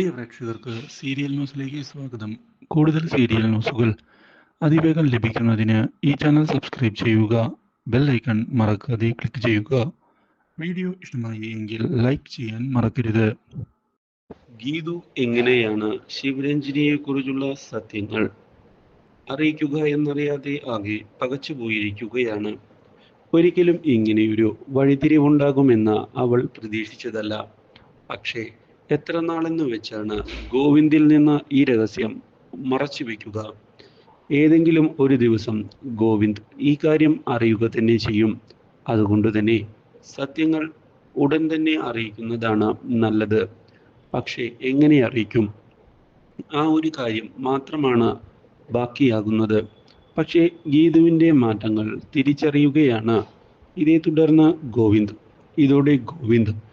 പ്രിയ പ്രേക്ഷകർക്ക് സീരിയൽ ന്യൂസിലേക്ക് സ്വാഗതം. കൂടുതൽ സീരിയൽ ന്യൂസുകൾ അതിവേഗം ലഭിക്കുന്നതിന് ഈ ചാനൽ സബ്സ്ക്രൈബ് ചെയ്യുക ബെൽ ഐക്കൺ മറക്കാതെ ക്ലിക്ക് ചെയ്യുക. വീഡിയോ ഇഷ്ടമായി എങ്കിൽ ലൈക്ക് ചെയ്യാൻ മറക്കരുത്. ഗീതു എങ്ങനെയാണ് ശിവരഞ്ജിനിയെ കുറിച്ചുള്ള സത്യങ്ങൾ അറിയിക്കുക എന്നറിയാതെ ആകെ പകച്ചുപോയിരിക്കുകയാണ് ഒരിക്കലും ഇങ്ങനെയൊരു വഴിതിരിവുണ്ടാകുമെന്ന് അവൾ പ്രതീക്ഷിച്ചതല്ല. പക്ഷേ എത്ര നാളെന്ന് വെച്ചാണ് ഗോവിന്ദിൽ നിന്ന് ഈ രഹസ്യം മറച്ചു വെക്കുക? ഏതെങ്കിലും ഒരു ദിവസം ഗോവിന്ദ് ഈ കാര്യം അറിയുക തന്നെ ചെയ്യും. അതുകൊണ്ട് തന്നെ സത്യങ്ങൾ ഉടൻ തന്നെ അറിയിക്കുന്നതാണ് നല്ലത്. പക്ഷേ എങ്ങനെ അറിയിക്കും? ആ ഒരു കാര്യം മാത്രമാണ് ബാക്കിയാകുന്നത്. പക്ഷേ ഗീതുവിന്റെ മാറ്റങ്ങൾ തിരിച്ചറിയുകയാണ്. ഇതേ തുടർന്ന് ഗോവിന്ദ് ഇതോടെ ഗോവിന്ദ്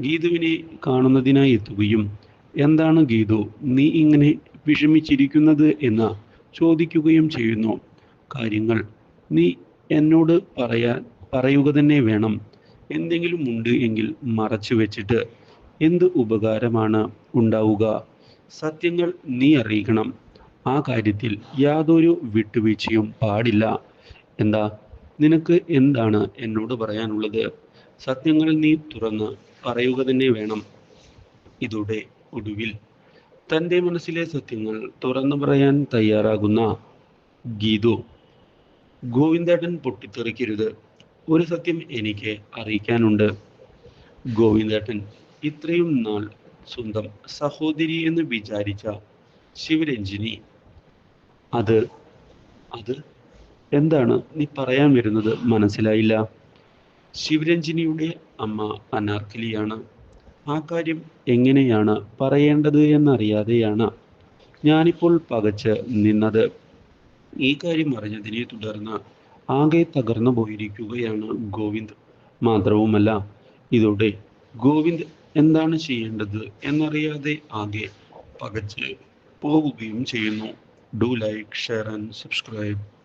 ഗീതുവിനെ കാണുന്നതിനായി എത്തുകയും എന്താണ് ഗീതു നീ ഇങ്ങനെ വിഷമിച്ചിരിക്കുന്നത് എന്ന് ചോദിക്കുകയും ചെയ്യുന്നു. കാര്യങ്ങൾ നീ എന്നോട് പറയാൻ പറയുക തന്നെ വേണം. എന്തെങ്കിലും ഉണ്ട് എങ്കിൽ മറച്ചു വെച്ചിട്ട് എന്ത് ഉപകാരമാണ് ഉണ്ടാവുക? സത്യങ്ങൾ നീ അറിയിക്കണം. ആ കാര്യത്തിൽ യാതൊരു വിട്ടുവീഴ്ചയും പാടില്ല. എന്താ? നിനക്ക് എന്താണ് എന്നോട് പറയാനുള്ളത്? സത്യങ്ങൾ നീ തുറന്ന് പറയുക തന്നെ വേണം. ഇതോടെ ഒടുവിൽ തന്റെ മനസ്സിലെ സത്യങ്ങൾ തുറന്നു പറയാൻ തയ്യാറാകുന്ന ഗീതു. ഗോവിന്ദേട്ടൻ പൊട്ടിത്തെറിക്കരുത്. ഒരു സത്യം എനിക്ക് അറിയിക്കാനുണ്ട്. ഗോവിന്ദേട്ടൻ ഇത്രയും നാൾ സ്വന്തം സഹോദരി എന്ന് വിചാരിച്ച ശിവരഞ്ജിനി അത് അത് എന്താണ് നീ പറയാൻ വരുന്നത് മനസ്സിലായില്ല? ശിവരഞ്ജിനിയുടെ അമ്മ അനാർക്കലിയാണ്. ആ കാര്യം എങ്ങനെയാണ് പറയേണ്ടത് എന്നറിയാതെയാണ് ഞാനിപ്പോൾ പകച്ച് നിന്നത്. ഈ കാര്യം അറിഞ്ഞതിനെ തുടർന്ന് ആകെ തകർന്നു പോയിരിക്കുകയാണ് ഗോവിന്ദ്. മാത്രവുമല്ല ഇതോടെ ഗോവിന്ദ് എന്താണ് ചെയ്യേണ്ടത് എന്നറിയാതെ ആകെ പകച്ച് പോവുകയും ചെയ്യുന്നു. Do like share and subscribe.